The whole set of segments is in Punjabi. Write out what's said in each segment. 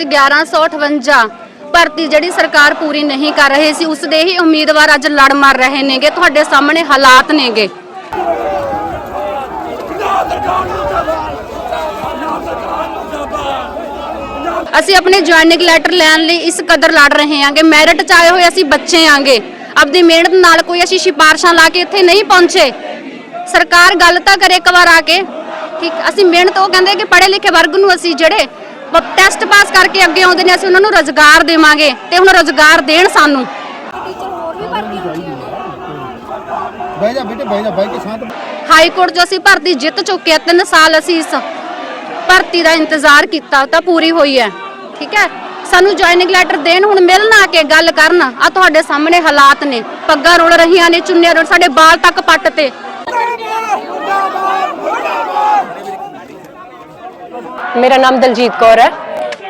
ਸੀ 1158 ਭਰਤੀ ਜਿਹੜੀ ਸਰਕਾਰ ਪੂਰੀ ਨਹੀਂ ਕਰ ਰਹੀ ਸੀ ਉਸ ਦੇ ਹੀ ਉਮੀਦਵਾਰ ਅੱਜ ਲੜ ਮਰ ਰਹੇ ਨੇਗੇ, ਤੁਹਾਡੇ ਸਾਹਮਣੇ ਹਾਲਾਤ ਨੇਗੇ। ਅਸੀਂ ਆਪਣੇ ਜੁਆਇਨਿੰਗ ਲੈਟਰ ਲੈਣ ਲਈ ਇਸ ਕਦਰ ਲੜ ਰਹੇ ਹਾਂਗੇ ਮੈਰਿਟ ਚ ਆਏ ਹੋਏ ਅਸੀਂ ਬੱਚੇ ਆਂਗੇ। ਆਪਦੀ ਮਿਹਨਤ ਨਾਲ ਕੋਈ ਅਸੀਂ ਸਿਫਾਰਸ਼ਾਂ ਲਾ ਕੇ ਇੱਥੇ ਨਹੀਂ ਪਹੁੰਚੇ। ਸਰਕਾਰ ਗੱਲ ਤਾਂ ਕਰੇ ਇੱਕ ਵਾਰ ਆ ਕੇ ਠੀਕ ਅਸੀਂ ਮਿਹਨਤ, ਉਹ ਕਹਿੰਦੇ ਕਿ ਪੜ੍ਹੇ ਲਿਖੇ ਵਰਗ ਨੂੰ ਅਸੀਂ ਜਿਹੜੇ ਟੈਸਟ ਪਾਸ ਕਰਕੇ ਅੱਗੇ ਆਉਂਦੇ ਨੇ ਅਸੀਂ ਉਹਨਾਂ ਨੂੰ ਰੋਜ਼ਗਾਰ ਦੇਵਾਂਗੇ ਤੇ ਹੁਣ ਰੋਜ਼ਗਾਰ ਦੇਣ ਸਾਨੂੰ। ਬਹਿ ਜਾ ਬੇਟੇ ਬਹਿ ਜਾ ਬਹਿ ਕੇ ਸ਼ਾਂਤ ਹਾਈ ਕੋਰਟ 'ਚ ਅਸੀਂ ਭਰਤੀ ਜਿੱਤ ਚੁੱਕੇ ਆ ਤਿੰਨ ਸਾਲ ਅਸੀਂ ਇਸ ਭਰਤੀ ਦਾ ਇੰਤਜ਼ਾਰ ਕੀਤਾ ਤਾਂ ਪੂਰੀ ਹੋਈ ਹੈ। ਠੀਕ ਹੈ? ਸਾਨੂੰ ਜੁਆਇਨਿੰਗ ਲੈਟਰ ਦੇਣ ਹੁਣ ਮਿਲਣ ਆ ਕੇ ਗੱਲ ਕਰਨ ਆ ਤੁਹਾਡੇ ਸਾਹਮਣੇ ਹਾਲਾਤ ਨੇ। ਪੱਗਾਂ ਰੋਲ ਰਹੀਆਂ ਨੇ ਚੁੰਨੀਆਂ ਰੋਲ ਸਾਡੇ ਬਾਲ ਤੱਕ ਪੱਟ ਤੇ। ਮੇਰਾ ਨਾਮ ਦਲਜੀਤ ਕੌਰ ਹੈ।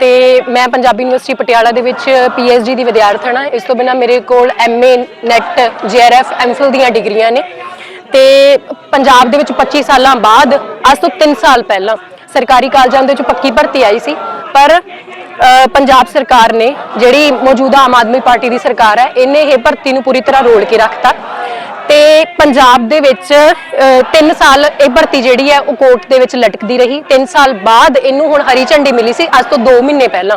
ਤੇ ਮੈਂ ਪੰਜਾਬੀ ਯੂਨੀਵਰਸਿਟੀ ਪਟਿਆਲਾ ਦੇ ਵਿੱਚ ਪੀਐਚਡੀ ਦੀ ਵਿਦਿਆਰਥਣ ਹਾਂ। ਇਸ ਤੋਂ ਬਿਨਾ ਮੇਰੇ ਕੋਲ ਐਮਏ ਨੈਟ ਜੀਆਰਐਫ ਐਮਫਿਲ ਦੀਆਂ ਡਿਗਰੀਆਂ ਨੇ। ਤੇ ਪੰਜਾਬ ਦੇ ਵਿੱਚ 25 ਸਾਲਾਂ ਬਾਅਦ, ਅੱਜ ਤੋਂ 3 ਸਾਲ ਪਹਿਲਾਂ ਸਰਕਾਰੀ ਕਾਲਜਾਂ ਦੇ ਵਿੱਚ ਪੱਕੀ ਭਰਤੀ ਆਈ ਸੀ। ਪਰ ਪੰਜਾਬ ਸਰਕਾਰ ਨੇ ਜਿਹੜੀ ਮੌਜੂਦਾ ਆਮ ਆਦਮੀ ਪਾਰਟੀ ਦੀ ਸਰਕਾਰ ਹੈ, ਇਹਨੇ ਇਹ ਭਰਤੀ ਨੂੰ ਪੂਰੀ ਤਰ੍ਹਾਂ ਰੋਲ ਕੇ ਰੱਖਤਾ। ਤੇ ਪੰਜਾਬ ਦੇ ਵਿੱਚ 3 ਸਾਲ ਇਹ ਭਰਤੀ ਜਿਹੜੀ ਹੈ, ਉਹ ਕੋਰਟ ਦੇ ਵਿੱਚ ਲਟਕਦੀ ਰਹੀ। 3 ਸਾਲ ਬਾਅਦ ਇਹਨੂੰ ਹੁਣ ਹਰੀ ਝੰਡੀ ਮਿਲੀ ਸੀ, ਅੱਜ ਤੋਂ 2 ਮਹੀਨੇ ਪਹਿਲਾਂ।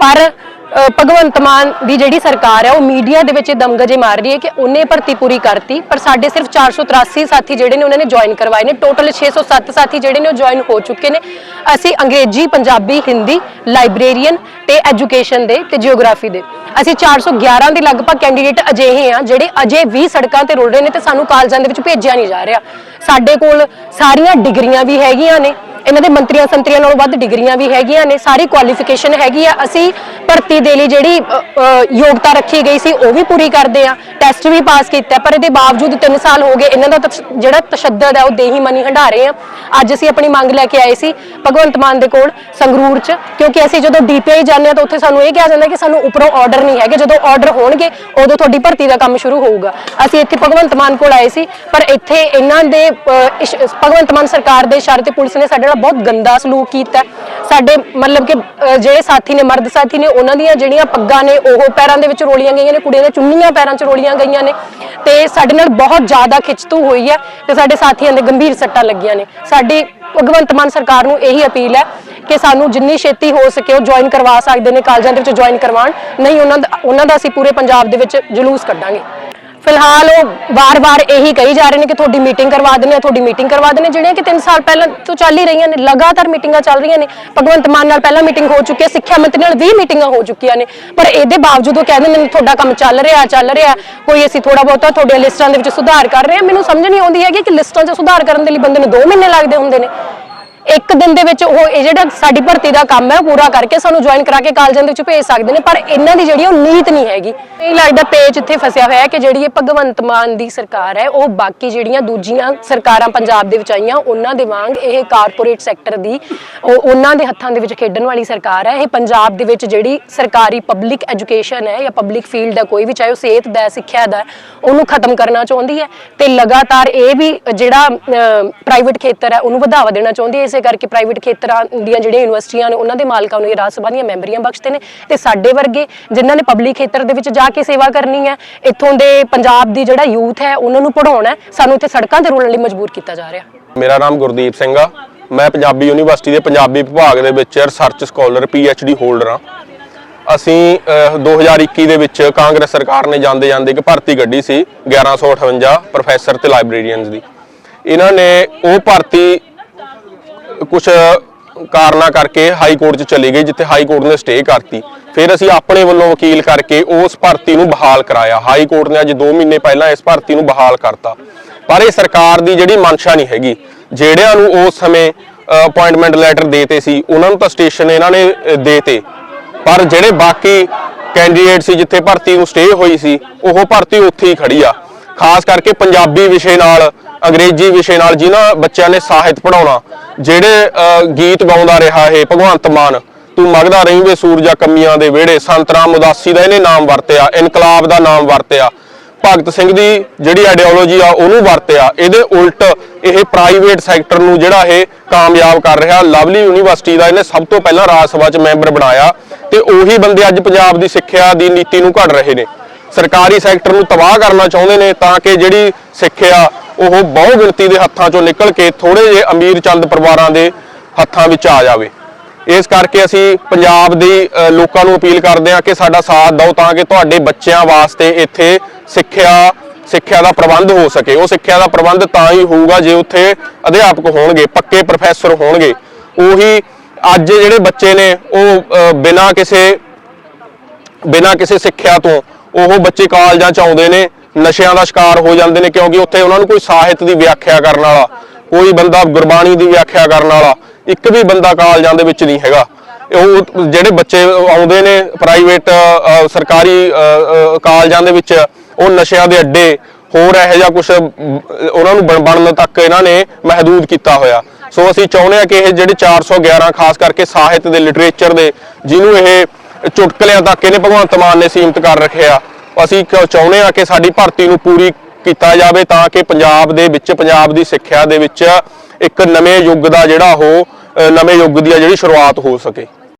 ਪਰ ਭਗਵੰਤ ਮਾਨ ਦੀ ਜਿਹੜੀ ਸਰਕਾਰ ਹੈ ਉਹ ਮੀਡੀਆ ਦੇ ਵਿੱਚ ਇਹ ਦਮਗਜੇ ਮਾਰ ਰਹੀ ਹੈ ਕਿ ਉਹਨੇ ਭਰਤੀ ਪੂਰੀ ਕਰਤੀ, ਪਰ ਸਾਡੇ ਸਿਰਫ 483 ਸਾਥੀ ਜਿਹੜੇ ਨੇ, ਉਹਨਾਂ ਨੇ ਜੁਆਇਨ ਕਰਵਾਏ ਨੇ। ਟੋਟਲ 607 ਸਾਥੀ ਜਿਹੜੇ ਨੇ, ਉਹ ਜੁਆਇਨ ਹੋ ਚੁੱਕੇ ਨੇ। ਅਸੀਂ ਅੰਗਰੇਜ਼ੀ, ਪੰਜਾਬੀ, ਹਿੰਦੀ ਲਾਇਬ੍ਰੇਰੀਅਨ ਤੇ ਐਜੂਕੇਸ਼ਨ ਦੇ ਤੇ ਜੀਓਗ੍ਰਾਫੀ ਦੇ। ਅਸੀਂ 411 ਦੇ ਲਗਭਗ ਕੈਂਡੀਡੇਟ ਅਜਿਹੇ ਆ, ਜਿਹੜੇ ਅਜੇ ਵੀ ਸੜਕਾਂ ਤੇ ਰੁਲ ਰਹੇ ਨੇ ਤੇ ਸਾਨੂੰ ਕਾਲਜਾਂ ਦੇ ਵਿੱਚ ਭੇਜਿਆ ਨਹੀਂ ਜਾ ਰਿਹਾ। ਸਾਡੇ ਕੋਲ ਸਾਰੀਆਂ ਡਿਗਰੀਆਂ ਵੀ ਹੈਗੀਆਂ ਨੇ। ਇਹਨਾਂ ਦੇ ਮੰਤਰੀਆਂ ਸੰਤਰੀਆਂ ਨਾਲੋਂ ਵੱਧ ਡਿਗਰੀਆਂ ਵੀ ਹੈਗੀਆਂ ਨੇ, ਸਾਰੀ ਕੁਆਲੀਫਿਕੇਸ਼ਨ ਹੈਗੀ ਆ। ਅਸੀਂ ਭਰਤੀ ਦੇ ਲਈ ਜਿਹੜੀ ਯੋਗਤਾ ਰੱਖੀ ਗਈ ਸੀ, ਉਹ ਵੀ ਪੂਰੀ ਕਰਦੇ ਆ। ਟੈਸਟ ਵੀ ਪਾਸ ਕੀਤਾ, ਪਰ ਇਹਦੇ ਬਾਵਜੂਦ 3 ਸਾਲ ਹੋ ਗਏ, ਇਹਨਾਂ ਦਾ ਜਿਹੜਾ ਤਸ਼ੱਦਦ ਹੈ ਉਹ ਦੇਹੀ ਮਨੀ ਹੰਢਾ ਰਹੇ ਆ। ਅੱਜ ਅਸੀਂ ਆਪਣੀ ਮੰਗ ਲੈ ਕੇ ਆਏ ਸੀ, ਭਗਵੰਤ ਮਾਨ ਦੇ ਕੋਲ, ਸੰਗਰੂਰ ਚ, ਕਿਉਂਕਿ ਅਸੀਂ ਜਦੋਂ ਡੀਪੀਆਈ ਜਾਂਦੇ ਆ, ਤਾਂ ਉੱਥੇ ਸਾਨੂੰ ਇਹ ਕਿਹਾ ਜਾਂਦਾ ਕਿ ਸਾਨੂੰ ਉੱਪਰੋਂ ਆਰਡਰ ਨਹੀਂ ਹੈਗੇ। ਜਦੋਂ ਆਰਡਰ ਹੋਣਗੇ, ਉਦੋਂ ਤੁਹਾਡੀ ਭਰਤੀ ਦਾ ਕੰਮ ਸ਼ੁਰੂ ਹੋਊਗਾ। ਅਸੀਂ ਇੱਥੇ ਭਗਵੰਤ ਮਾਨ ਕੋਲ ਆਏ ਸੀ, ਪਰ ਇੱਥੇ ਇਹਨਾਂ ਦੇ ਭਗਵੰਤ ਮਾਨ ਸਰਕਾਰ ਦੇ ਇਸ਼ਾਰੇ ਤੇ ਪੁਲਿਸ ਨੇ ਸਾਡੇ ਨਾਲ ਬਹੁਤ ਗੰਦਾ ਸਲੂਕ ਕੀਤਾ ਸਾਡੇ ਮਤਲਬ ਕਿ ਜਿਹੜੇ ਸਾਥੀ ਨੇ, ਮਰਦ ਸਾਥੀ ਨੇ, ਉਹਨਾਂ ਦੀਆਂ ਜਿਹੜੀਆਂ ਪੱਗਾਂ ਨੇ, ਉਹ ਪੈਰਾਂ ਦੇ ਵਿੱਚ ਰੋਲੀਆਂ ਗਈਆਂ ਨੇ, ਕੁੜੀਆਂ ਦੇ ਚੁੰਨੀਆਂ ਪੈਰਾਂ 'ਚ ਰੋਲੀਆਂ ਗਈਆਂ ਨੇ। ਤੇ ਸਾਡੇ ਨਾਲ ਬਹੁਤ ਜ਼ਿਆਦਾ ਖਿੱਚਤੂ ਹੋਈ ਹੈ ਤੇ ਸਾਡੇ ਸਾਥੀਆਂ ਦੇ ਗੰਭੀਰ ਸੱਟਾਂ ਲੱਗੀਆਂ ਨੇ। ਸਾਡੀ ਭਗਵੰਤ ਮਾਨ ਸਰਕਾਰ ਨੂੰ ਇਹੀ ਅਪੀਲ ਹੈ ਕਿ ਸਾਨੂੰ ਜਿੰਨੀ ਛੇਤੀ ਹੋ ਸਕੇ ਉਹ ਜੁਆਇਨ ਕਰਵਾ ਸਕਦੇ ਨੇ, ਕਾਲਜਾਂ ਦੇ ਵਿੱਚ ਜੁਆਇਨ ਕਰਵਾਉਣ। ਨਹੀਂ, ਉਹਨਾਂ ਦਾ ਉਹਨਾਂ ਦਾ ਅਸੀਂ ਪੂਰੇ ਪੰਜਾਬ ਦੇ ਵਿੱਚ ਜਲੂਸ ਕੱਢਾਂਗੇ। ਫਿਲਹਾਲ ਉਹ ਵਾਰ-ਵਾਰ ਇਹੀ ਕਹੀ ਜਾ ਰਹੇ ਨੇ ਕਿ ਤੁਹਾਡੀ ਮੀਟਿੰਗ ਕਰਵਾ ਦਿੰਦੇ ਆ, ਤੁਹਾਡੀ ਮੀਟਿੰਗ ਕਰਵਾ ਦਿੰਦੇ ਜਿਹੜੀਆਂ ਕਿ 3 ਸਾਲ ਪਹਿਲਾਂ ਤੋਂ ਚੱਲ ਹੀ ਰਹੀਆਂ ਨੇ, ਲਗਾਤਾਰ ਮੀਟਿੰਗਾਂ ਚੱਲ ਰਹੀਆਂ ਨੇ। ਭਗਵੰਤ ਮਾਨ ਨਾਲ ਪਹਿਲਾਂ ਮੀਟਿੰਗ ਹੋ ਚੁੱਕੀ ਹੈ, ਸਿੱਖਿਆ ਮੰਤਰੀ ਨਾਲ ਵੀ ਮੀਟਿੰਗਾਂ ਹੋ ਚੁੱਕੀਆਂ ਨੇ। ਪਰ ਇਹਦੇ ਬਾਵਜੂਦ ਉਹ ਕਹਿੰਦੇ ਨੇ ਤੁਹਾਡਾ ਕੰਮ ਚੱਲ ਰਿਹਾ ਚੱਲ ਰਿਹਾ, ਕੋਈ ਅਸੀਂ ਥੋੜਾ ਬਹੁਤਾ ਤੁਹਾਡੀਆਂ ਲਿਸਟਾਂ ਦੇ ਵਿੱਚ ਸੁਧਾਰ ਕਰ ਰਹੇ ਹਾਂ। ਮੈਨੂੰ ਸਮਝ ਨਹੀਂ ਆਉਂਦੀ ਹੈਗੀ ਕਿ ਲਿਸਟਾਂ 'ਚ ਸੁਧਾਰ ਕਰਨ ਦੇ ਲਈ ਬੰਦੇ ਨੂੰ 2 ਮਹੀਨੇ ਲੱਗਦੇ ਹੁੰਦੇ ਨੇ। ਇੱਕ ਦਿਨ ਦੇ ਵਿੱਚ ਉਹ ਇਹ ਜਿਹੜਾ ਸਾਡੀ ਭਰਤੀ ਦਾ ਕੰਮ ਹੈ ਉਹ ਪੂਰਾ ਕਰਕੇ ਸਾਨੂੰ ਜੁਆਇਨ ਕਰਾ ਕੇ ਕਾਲਜਾਂ ਦੇ ਵਿੱਚ ਭੇਜ ਸਕਦੇ ਨੇ, ਪਰ ਇਹਨਾਂ ਦੀ ਜਿਹੜੀ ਉਹ ਨੀਤ ਨਹੀਂ ਹੈਗੀ। ਇਹ ਲੱਗਦਾ ਪੇਚ ਇੱਥੇ ਫਸਿਆ ਹੋਇਆ ਹੈ ਕਿ ਜਿਹੜੀ ਇਹ ਭਗਵੰਤ ਮਾਨ ਦੀ ਸਰਕਾਰ ਹੈ, ਉਹ ਬਾਕੀ ਜਿਹੜੀਆਂ ਦੂਜੀਆਂ ਸਰਕਾਰਾਂ ਪੰਜਾਬ ਦੇ ਵਿੱਚ ਆਈਆਂ, ਉਹਨਾਂ ਦੇ ਵਾਂਗ ਇਹ ਕਾਰਪੋਰੇਟ ਸੈਕਟਰ ਦੀ ਉਹਨਾਂ ਦੇ ਹੱਥਾਂ ਦੇ ਵਿੱਚ ਖੇਡਣ ਵਾਲੀ ਸਰਕਾਰ ਹੈ। ਇਹ ਪੰਜਾਬ ਦੇ ਵਿੱਚ ਜਿਹੜੀ ਸਰਕਾਰੀ ਪਬਲਿਕ ਐਜੂਕੇਸ਼ਨ ਹੈ ਜਾਂ ਪਬਲਿਕ ਫੀਲਡ ਹੈ, ਕੋਈ ਵੀ ਚਾਹੇ ਉਹ ਸਿਹਤ ਦਾ ਸਿੱਖਿਆ ਦਾ ਉਹਨੂੰ ਖਤਮ ਕਰਨਾ ਚਾਹੁੰਦੀ ਹੈ ਤੇ ਲਗਾਤਾਰ ਇਹ ਵੀ ਜਿਹੜਾ ਪ੍ਰਾਈਵੇਟ ਖੇਤਰ ਹੈ, ਉਹਨੂੰ ਵਧਾਵਾ ਦੇਣਾ ਚਾਹੁੰਦੀ ਹੈ। ਇਸੇ ਕਰਕੇ ਪ੍ਰਾਈਵੇਟ ਖੇਤਰਾਂ ਦੀਆਂ ਜਿਹੜੀਆਂ ਯੂਨੀਵਰਸਿਟੀਆਂ ਨੇ, ਉਹਨਾਂ ਦੇ ਮਾਲਕਾਂ ਨੂੰ ਇਹ ਰਾਜ ਸਭਾ ਦੀਆਂ ਮੈਂਬਰੀਆਂ ਬਖਸ਼ਦੇ ਨੇ ਤੇ ਸਾਡੇ ਵਰਗੇ ਜਿਨ੍ਹਾਂ ਨੇ ਪਬਲਿਕ ਖੇਤਰ ਦੇ ਵਿੱਚ ਜਾ ਕੇ ਸੇਵਾ ਕਰਨੀ ਹੈ, ਇੱਥੋਂ ਦੇ ਪੰਜਾਬ ਦੀ ਜਿਹੜਾ ਯੂਥ ਹੈ, ਉਹਨਾਂ ਨੂੰ ਪੜਾਉਣਾ ਸਾਨੂੰ ਇੱਥੇ ਸੜਕਾਂ ਤੇ ਰੋਲਣ ਲਈ ਮਜਬੂਰ ਕੀਤਾ ਜਾ ਰਿਹਾ। ਮੇਰਾ ਨਾਮ ਗੁਰਦੀਪ ਸਿੰਘ ਆ। ਮੈਂ ਪੰਜਾਬੀ ਯੂਨੀਵਰਸਿਟੀ ਦੇ ਪੰਜਾਬੀ ਵਿਭਾਗ ਦੇ ਵਿੱਚ ਰਿਸਰਚ ਸਕਾਲਰ ਡੀ ਹੋਲਡਰ ਆ ਅਸੀਂ 2021 ਦੇ ਵਿੱਚ ਕਾਂਗਰਸ ਸਰਕਾਰ ਨੇ ਜਾਂਦੇ ਜਾਂਦੇ ਇੱਕ ਭਰਤੀ ਕੱਢੀ ਸੀ 1158 ਪ੍ਰੋਫੈਸਰ ਤੇ ਲਾਇਬ੍ਰੇਰੀਅਨਸ ਦੀ। ਇਹਨਾਂ ਨੇ ਉਹ ਭਰਤੀ ਕੁਝ ਕਾਰਨਾਂ ਕਰਕੇ ਹਾਈ ਕੋਰਟ 'ਚ ਚਲੀ ਗਈ ਜਿੱਥੇ ਹਾਈ ਕੋਰਟ ਨੇ ਸਟੇ ਕਰਤੀ। ਫਿਰ ਅਸੀਂ ਆਪਣੇ ਵੱਲੋਂ ਵਕੀਲ ਕਰਕੇ ਉਸ ਭਰਤੀ ਨੂੰ ਬਹਾਲ ਕਰਾਇਆ। ਹਾਈ ਕੋਰਟ ਨੇ ਅੱਜ 2 ਮਹੀਨੇ ਪਹਿਲਾਂ ਇਸ ਭਰਤੀ ਨੂੰ ਬਹਾਲ ਕਰਤਾ। ਪਰ ਇਹ ਸਰਕਾਰ ਦੀ ਜਿਹੜੀ ਮਨਸ਼ਾ ਨਹੀਂ ਹੈਗੀ ਜਿਹੜਿਆਂ ਨੂੰ ਉਸ ਸਮੇਂ ਅਪਾਇੰਟਮੈਂਟ ਲੈਟਰ ਦੇਤੇ ਸੀ ਉਹਨਾਂ ਨੂੰ ਤਾਂ ਸਟੇਸ਼ਨ ਇਹਨਾਂ ਨੇ ਅ, ਦੇਤੇ। ਪਰ ਜਿਹੜੇ ਬਾਕੀ ਕੈਂਡੀਡੇਟ ਸੀ ਜਿੱਥੇ ਭਰਤੀ ਨੂੰ ਸਟੇ ਹੋਈ ਸੀ ਉਹ ਭਰਤੀ ਉੱਥੇ ਹੀ ਖੜੀ ਆ। ਖਾਸ ਕਰਕੇ ਪੰਜਾਬੀ ਵਿਸ਼ੇ ਨਾਲ, ਅੰਗਰੇਜ਼ੀ ਵਿਸ਼ੇ ਨਾਲ ਜਿਨ੍ਹਾਂ ਬੱਚਿਆਂ ਨੇ ਸਾਹਿਤ ਪੜਾਉਣਾ ਜਿਹੜੇ ਗੀਤ ਗਾਉਂਦਾ ਰਿਹਾ ਇਹ ਭਗਵੰਤ ਮਾਨ, ਤੂੰ ਮਗਦਾ ਰਹੀਂ ਵੇ ਸੂਰਜਾ ਕਮੀਆਂ ਦੇ ਵਿਹੜੇ ਸੰਤਰਾਮ ਉਦਾਸੀ ਦਾ ਇਹਨੇ ਨਾਮ ਵਰਤਿਆ, ਇਨਕਲਾਬ ਦਾ ਨਾਮ ਵਰਤਿਆ, ਭਗਤ ਸਿੰਘ ਦੀ ਜਿਹੜੀ ਆਈਡੀਓਲੋਜੀ ਆ ਉਹਨੂੰ ਵਰਤਿਆ, ਇਹਦੇ ਉਲਟ ਇਹ ਪ੍ਰਾਈਵੇਟ ਸੈਕਟਰ ਨੂੰ ਜਿਹੜਾ ਇਹ ਕਾਮਯਾਬ ਕਰ ਰਿਹਾ ਲਵਲੀ ਯੂਨੀਵਰਸਿਟੀ ਦਾ ਇਹਨੇ ਸਭ ਤੋਂ ਪਹਿਲਾਂ ਰਾਜ ਸਭਾ 'ਚ ਮੈਂਬਰ ਬਣਾਇਆ, ਤੇ ਉਹੀ ਬੰਦੇ ਅੱਜ ਪੰਜਾਬ ਦੀ ਸਿੱਖਿਆ ਦੀ ਨੀਤੀ ਨੂੰ ਘੜ ਰਹੇ ਨੇ। ਸਰਕਾਰੀ ਸੈਕਟਰ ਨੂੰ ਤਬਾਹ ਕਰਨਾ ਚਾਹੁੰਦੇ ਨੇ ਤਾਂ ਕਿ ਜਿਹੜੀ ਸਿੱਖਿਆ ਉਹ ਬਹੁ ਗਿਣਤੀ ਦੇ ਹੱਥਾਂ 'ਚੋਂ ਨਿਕਲ ਕੇ ਥੋੜੇ ਜਿਹੇ ਅਮੀਰ ਚੰਦ ਪਰਿਵਾਰਾਂ ਦੇ ਹੱਥਾਂ ਵਿੱਚ ਆ ਜਾਵੇ। ਇਸ ਕਰਕੇ ਅਸੀਂ ਪੰਜਾਬ ਦੀ ਲੋਕਾਂ ਨੂੰ ਅਪੀਲ ਕਰਦੇ ਹਾਂ ਕਿ ਸਾਡਾ ਸਾਥ ਦਿਓ ਤਾਂ ਕਿ ਤੁਹਾਡੇ ਬੱਚਿਆਂ ਵਾਸਤੇ ਇੱਥੇ ਸਿੱਖਿਆ ਸਿੱਖਿਆ ਦਾ ਪ੍ਰਬੰਧ ਹੋ ਸਕੇ। ਉਹ ਸਿੱਖਿਆ ਦਾ ਪ੍ਰਬੰਧ ਤਾਂ ਹੀ ਹੋਊਗਾ ਜੇ ਉੱਥੇ ਅਧਿਆਪਕ ਹੋਣਗੇ, ਪੱਕੇ ਪ੍ਰੋਫੈਸਰ ਹੋਣਗੇ। ਉਹੀ ਅੱਜ ਜਿਹੜੇ ਬੱਚੇ ਨੇ, ਉਹ ਬਿਨਾਂ ਕਿਸੇ ਬਿਨਾਂ ਕਿਸੇ ਸਿੱਖਿਆ ਤੋਂ ਉਹ ਬੱਚੇ ਕਾਲਜਾਂ ਚ ਆਉਂਦੇ ਨੇ, ਨਸ਼ਿਆਂ ਦਾ ਸ਼ਿਕਾਰ ਹੋ ਜਾਂਦੇ ਨੇ, ਕਿਉਂਕਿ ਉੱਥੇ ਉਹਨਾਂ ਨੂੰ ਕੋਈ ਸਾਹਿਤ ਦੀ ਵਿਆਖਿਆ ਕਰਨ ਵਾਲਾ, ਕੋਈ ਬੰਦਾ ਗੁਰਬਾਣੀ ਦੀ ਵਿਆਖਿਆ ਕਰਨ ਵਾਲਾ, ਇੱਕ ਵੀ ਬੰਦਾ ਕਾਲਜਾਂ ਦੇ ਵਿੱਚ ਨਹੀਂ ਹੈਗਾ। ਉਹ ਜਿਹੜੇ ਬੱਚੇ ਆਉਂਦੇ ਨੇ ਪ੍ਰਾਈਵੇਟ ਸਰਕਾਰੀ ਕਾਲਜਾਂ ਦੇ ਵਿੱਚ, ਉਹ ਨਸ਼ਿਆਂ ਦੇ ਅੱਡੇ, ਹੋਰ ਇਹੋ ਜਿਹਾ ਕੁਝ ਉਹਨਾਂ ਨੂੰ ਬਣ- ਬਣਨ ਤੱਕ ਇਹਨਾਂ ਨੇ ਮਹਦੂਦ ਕੀਤਾ ਹੋਇਆ। ਸੋ ਅਸੀਂ ਚਾਹੁੰਦੇ ਹਾਂ ਕਿ ਇਹ ਜਿਹੜੇ 411 ਖਾਸ ਕਰਕੇ ਸਾਹਿਤ ਦੇ ਲਿਟਰੇਚਰ ਦੇ, ਜਿਹਨੂੰ ਇਹ ਚੁਟਕਲਿਆਂ ਤੱਕ ਇਹਨੇ ਭਗਵੰਤ ਮਾਨ ਨੇ ਸੀਮਤ ਕਰ ਰੱਖਿਆ। ਅਸੀਂ ਕ- ਚਾਹੁੰਦੇ ਹਾਂ ਕਿ ਸਾਡੀ ਭਰਤੀ ਨੂੰ ਪੂਰੀ ਕੀਤਾ ਜਾਵੇ ਤਾਂ ਕਿ ਪੰਜਾਬ ਦੇ ਵਿੱਚ, ਪੰਜਾਬ ਦੀ ਸਿੱਖਿਆ ਦੇ ਵਿੱਚ ਇੱਕ ਨਵੇਂ ਯੁੱਗ ਦਾ ਜਿਹੜਾ ਉਹ ਨਵੇਂ ਯੁੱਗ ਦੀ ਆ ਜਿਹੜੀ ਸ਼ੁਰੂਆਤ ਹੋ ਸਕੇ।